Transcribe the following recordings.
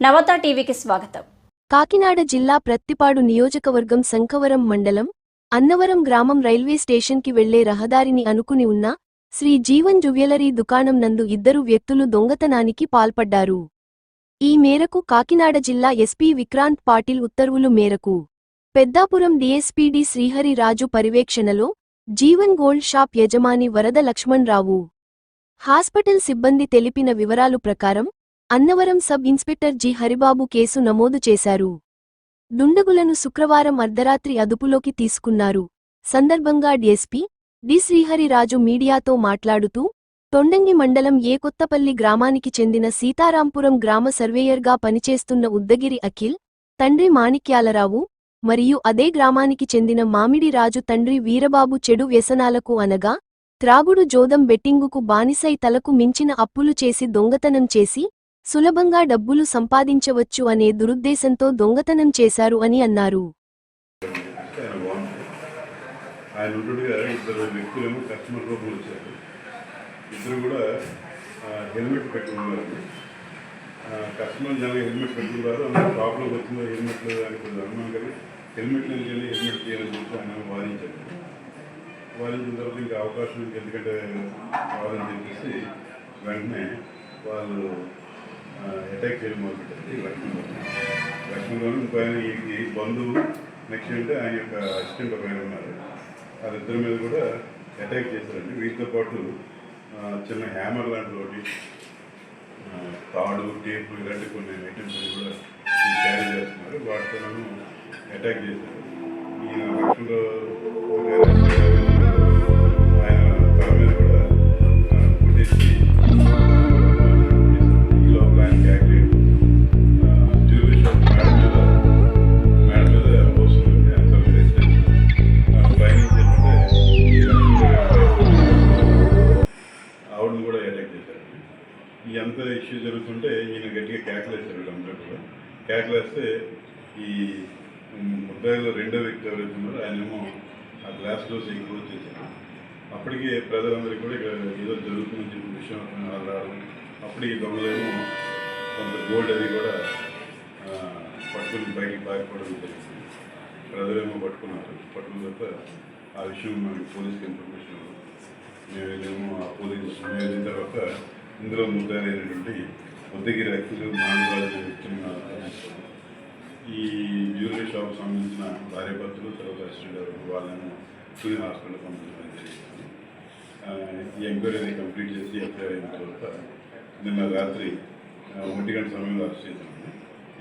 నవత టీవీకి స్వాగతం. కాకినాడ జిల్లా ప్రత్తిపాడు నియోజకవర్గం శంఖవరం మండలం అన్నవరం గ్రామం రైల్వే స్టేషన్కి వెళ్ళే రహదారిని అనుకుని ఉన్న శ్రీ జీవన్ జ్యువెలరీ దుకాణం నందు ఇద్దరు వ్యక్తులు దొంగతనానికి పాల్పడ్డారు. ఈ మేరకు కాకినాడ జిల్లా ఎస్పీ విక్రాంత్ పాటిల్ ఉత్తర్వులు మేరకు పెద్దాపురం డీఎస్పీడీ శ్రీహరి రాజు పర్యవేక్షణలో జీవన్ గోల్డ్ షాప్ యజమాని వరద లక్ష్మణ్ రావు. హాస్పిటల్ సిబ్బంది తెలిపిన వివరాలు ప్రకారం Annavaram sub inspector G. Haribabu case నమోదు చేశారు. దుండగులను శుక్రవారం అర్ధరాత్రి అదుపులోకి తీసుకున్నారు. సందర్భంగా డీఎస్పీ డి. శ్రీహరిరాజు మీడియాతో మాట్లాడుతూ తొండంగి మండలం ఏ కొత్తపల్లి గ్రామానికి చెందిన సీతారాంపురం గ్రామ సర్వేయర్గా పనిచేస్తున్న ఉద్దగిరి అఖిల్ తండ్రి మాణిక్యాలరావు మరియు అదే గ్రామానికి చెందిన మామిడి రాజు తండ్రి వీరబాబు చెడు వ్యసనాలకు అనగా త్రాగుడు జోదం బెట్టింగుకు బానిసై తలకు మించిన అప్పులు చేసి దొంగతనం చేసి సులభంగా డబ్బులు సంపాదించవచ్చు అనే దురుద్దేశంతో దొంగతనం చేశారు అని అన్నారు. ఆయన ఉంటుండగా ఇద్దరు వ్యక్తులేమో కస్టమర్ రూపంలో వచ్చారు ఇద్దరు కూడా హెల్మెట్ పెట్టుకున్నారు. కస్టమర్ జనాలు హెల్మెట్ పెట్టుకున్నారు. అందులో ప్రాబ్లం వచ్చిందో హెల్మెట్ అని కొంచెం అనుమానం కానీ హెల్మెట్ లేని కానీ హెల్మెట్ చేయాలని చెప్పి ఆయన వాదించారు. వాదించిన తర్వాత ఇంకా అవకాశం ఎందుకంటే కావాలని చెప్పేసి వెంటనే వాళ్ళు అటాక్ చేయడం మొదలుపెట్టారు. లక్ష్మణ్ లక్ష్మణ్ ఇంకో ఆయన ఈ- బంధువు నెక్స్ట్ అంటే ఆయన యొక్క అసిస్టెంట్ ఒక ఆయన ఉన్నారు. వాళ్ళిద్దరి మీద కూడా అటాక్ చేశారండి. వీటితో పాటు చిన్న హ్యామర్ లాంటి ఒకటి తాడు టేపు ఇలాంటి కొన్ని ఐటమ్స్ కూడా క్యారీ చేస్తున్నారు. వాటితో అటాక్ చేశారు. ఈయన లక్ష్మణ్ కూడా ఈ ముద్దాయిలో రెండో వ్యక్తి ఎవరైతే ఉన్నారో ఆయనేమో ఆ గ్లాస్ డోస్ ఎక్కువ చేశారు. అప్పటికే ప్రజలందరికీ కూడా ఇక్కడ ఏదో జరుగుతుందని చెప్పి విషయం వాళ్ళు రావడం అప్పుడు ఈ దొంగలేమో కొంత గోల్డ్ అది కూడా పట్టుకుని బయటికి పారిపోవడం జరిగింది. ప్రజలేమో పట్టుకున్నారు. పట్టుకున్న తర్వాత ఆ విషయం మనకి పోలీస్కి ఇన్ఫర్మేషన్ మేము వెళ్ళాము ఆ పోలీస్ మేము తర్వాత ఇందులో ముద్దారైనటువంటి ఉద్దగిరి అఖిలు మానవరాజు చెప్తున్నారు ఈ జ్యువెలరీ షాప్ సంబంధించిన భార్యాభర్తలు తర్వాత అసిస్టెంట్ ఎవరు వాళ్ళను తుని హాస్పిటల్ పంపించడం జరిగింది. ఈ ఎంక్వైరీని కంప్లీట్ చేసి ఎఫ్ఐఆర్ అయిన తర్వాత నిన్న రాత్రి ఒంటి గంట సమయంలో అరెస్ట్ చేశాము.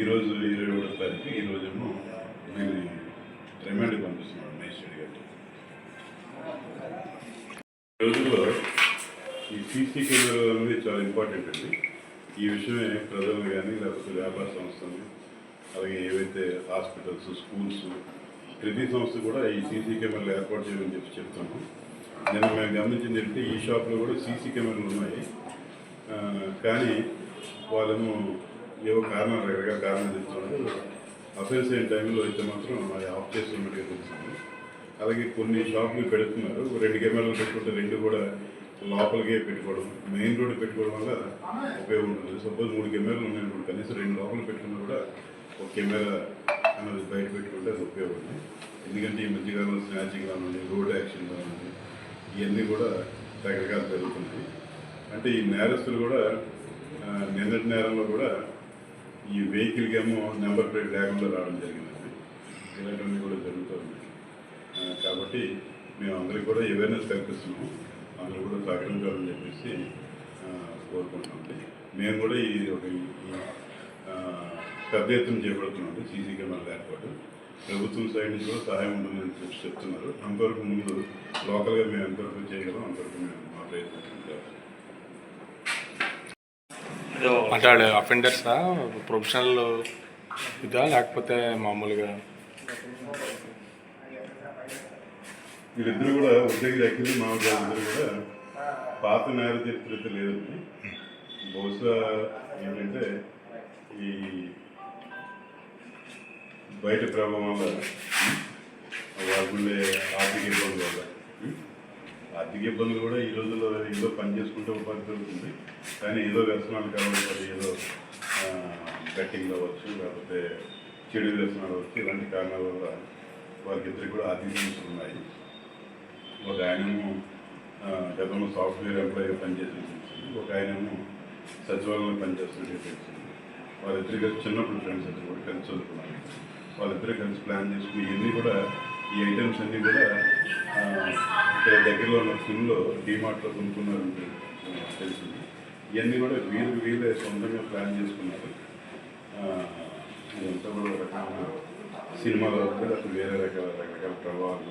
ఈరోజు ఇరవై ఒకటో తారీఖు ఈ రోజేమో నేను రిమాండ్ పంపిస్తున్నాను మేజిస్ట్రేట్ గారికి. ఈ రోజుల్లో ఈ సీసీ కెమెరా అనేది చాలా ఇంపార్టెంట్ అండి. ఈ విషయమే ప్రజలు కానీ లేకపోతే వ్యాపార సంస్థలు అలాగే ఏవైతే హాస్పిటల్స్ స్కూల్స్ ప్రతి సంస్థ కూడా ఈ సీసీ కెమెరాలు ఏర్పాటు చేయమని చెప్పి చెప్తాము నేను మేము గమనించింది ఏంటంటే ఈ షాప్లో కూడా సీసీ కెమెరాలు ఉన్నాయి. కానీ వాళ్ళేమో ఏవో కారణాలు రకరకాల కారణాలు చెప్తున్నారు అఫెన్స్ అయిన టైంలో అయితే మాత్రం అది ఆఫ్ చేస్తున్నట్టుగా తెలుస్తుంది. అలాగే కొన్ని షాపులు పెడుతున్నారు. రెండు కెమెరాలు పెట్టుకుంటే రెండు కూడా లోపలికే పెట్టుకోవడం మెయిన్ రోడ్ పెట్టుకోవడం వల్ల ఉపయోగం ఉంటుంది సపోజ్ మూడు కెమెరాలు ఉన్నాయనుకోండి కనీసం రెండు లోపల పెట్టుకున్నా కూడా ఒక కెమెరా అన్నది బయట పెట్టుకుంటే అది ఉపయోగం ఉంది. ఎందుకంటే ఈ మధ్యకాలంలో స్నాచింగ్ కానివ్వండి రోడ్ యాక్షన్ కానివ్వండి ఇవన్నీ కూడా రకరకాలు జరుగుతున్నాయి. అంటే ఈ నేరస్తులు కూడా నిన్నటి నేరంలో కూడా ఈ వెహికల్కి ఏమో నెంబర్ ప్లేట్ లేకుండా రావడం జరిగిందండి. ఇలాంటివన్నీ కూడా జరుగుతుంది కాబట్టి మేము అందరికీ కూడా అవేర్నెస్ కల్పిస్తున్నాము అందరూ కూడా సహకరించాలని చెప్పేసి ఆ, కోరుకుంటున్నామండి మేము కూడా ఈ ఒక పెద్ద ఎత్తున చేపడుతున్నామండి సీసీ కెమెరాల ఏర్పాటు. ప్రభుత్వం సైడ్ నుంచి కూడా సహాయం ఉంటుందని చెప్పి చెప్తున్నారు. అంతవరకు ముందు లోకల్గా మేము ఎంతవరకు చేయగలం అంతవరకు మేము మా ప్రయత్నం అంటే వాళ్ళు అఫెండర్సా ప్రొఫెషనల్ ఇదా లేకపోతే మామూలుగా? వీళ్ళిద్దరు కూడా ఉద్యోగి అఖిల్ మామగారు ఇద్దరు కూడా పాత నేర చరిత్ర అయితే లేదండి. బహుశా ఏంటంటే ఈ బయట ప్రభావం వల్ల వాళ్ళకుండే ఆర్థిక ఇబ్బందుల వల్ల. ఆర్థిక ఇబ్బందులు కూడా ఈ రోజుల్లో ఏదో పని చేసుకుంటే ఉపాధి దొరుకుతుంది. కానీ ఏదో వ్యసనాలు కావాలి ఏదో ఆ, బెట్టింగ్ అవ్వచ్చు లేకపోతే చెడు వ్యసనాలు అవ్వచ్చు ఇలాంటి కారణాల వల్ల వారికిద్దరికి కూడా ఆర్థిక సమస్యలు ఉన్నాయి. ఒక ఆయనేమో గతంలో సాఫ్ట్వేర్ ఎంప్లాయీగా పనిచేసిన తెలిసింది. ఒక ఆయనేమో సచివాలయంలో పనిచేస్తున్నట్టు తెలిసింది. వాళ్ళిద్దరు కలిసి చిన్నప్పుడు ఫ్రెండ్స్ ఇద్దరు కూడా కలిసి చదువుకున్నారు. వాళ్ళిద్దరు కలిసి ప్లాన్ చేసుకుని ఇవన్నీ కూడా ఈ ఐటమ్స్ అన్నీ కూడా దగ్గరలో ఉన్న ఫిల్మ్లో డీమార్ట్లో కొనుక్కున్నారంటే తెలిసింది. ఇవన్నీ కూడా వీలు వీళ్ళే సొంతంగా ప్లాన్ చేసుకున్నారు. ఇదంతా కూడా ఒక రకమైన సినిమాలో కూడా అసలు వేరే రకాల రకరకాల ప్రభావాలు